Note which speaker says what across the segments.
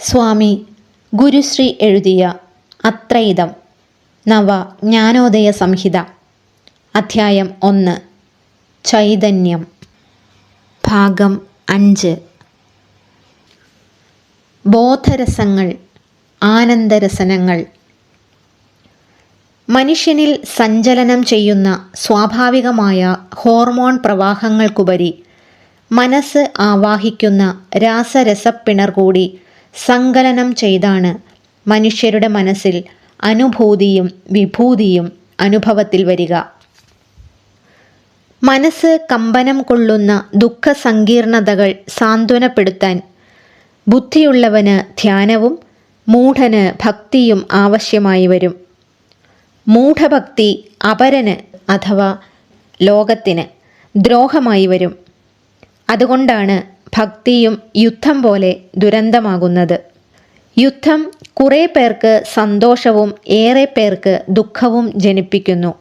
Speaker 1: സ്വാമി ഗുരുശ്രീ എഴുതിയ അത്രയിതം. നവ ജ്ഞാനോദയ സംഹിത. അധ്യായം ഒന്ന്. ചൈതന്യം. ഭാഗം അഞ്ച്. ബോധരസങ്ങൾ ആനന്ദരസനങ്ങൾ. മനുഷ്യനിൽ സഞ്ചലനം ചെയ്യുന്ന സ്വാഭാവികമായ ഹോർമോൺ പ്രവാഹങ്ങൾക്കുപരി മനസ്സ് ആവാഹിക്കുന്ന രാസരസപ്പിണർ കൂടി സങ്കലനം ചെയ്താണ്. മനുഷ്യരുടെ മനസ്സിൽ അനുഭൂതിയും വിഭൂതിയും അനുഭവത്തിൽ വരിക. മനസ്സ് കമ്പനം കൊള്ളുന്ന ദുഃഖ സങ്കീർണതകൾ സാന്ത്വനപ്പെടുത്താൻ ബുദ്ധിയുള്ളവന് ധ്യാനവും മൂഢന് ഭക്തിയും ആവശ്യമായി വരും. മൂഢഭക്തി അപരന് അഥവാ ലോകത്തിന് ദ്രോഹമായി വരും. അതുകൊണ്ടാണ് ഭക്തിയും യുദ്ധം പോലെ ദുരന്തമാകുന്നത്. യുദ്ധം കുറേ പേർക്ക് സന്തോഷവും ഏറെ പേർക്ക് ദുഃഖവും ജനിപ്പിക്കുന്നു.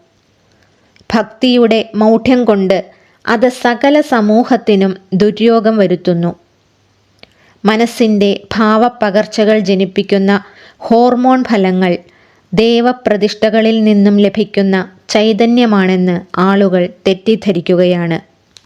Speaker 1: ഭക്തിയുടെ മൗഢ്യം കൊണ്ട് അത് സകല സമൂഹത്തിനും ദുര്യോഗം വരുത്തുന്നു. മനസ്സിന്റെ ഭാവപ്പകർച്ചകൾ ജനിപ്പിക്കുന്ന ഹോർമോൺ ഫലങ്ങൾ ദേവപ്രതിഷ്ഠകളിൽ നിന്നും ലഭിക്കുന്ന ചൈതന്യമാണെന്ന് ആളുകൾ തെറ്റിദ്ധരിക്കുകയാണ്.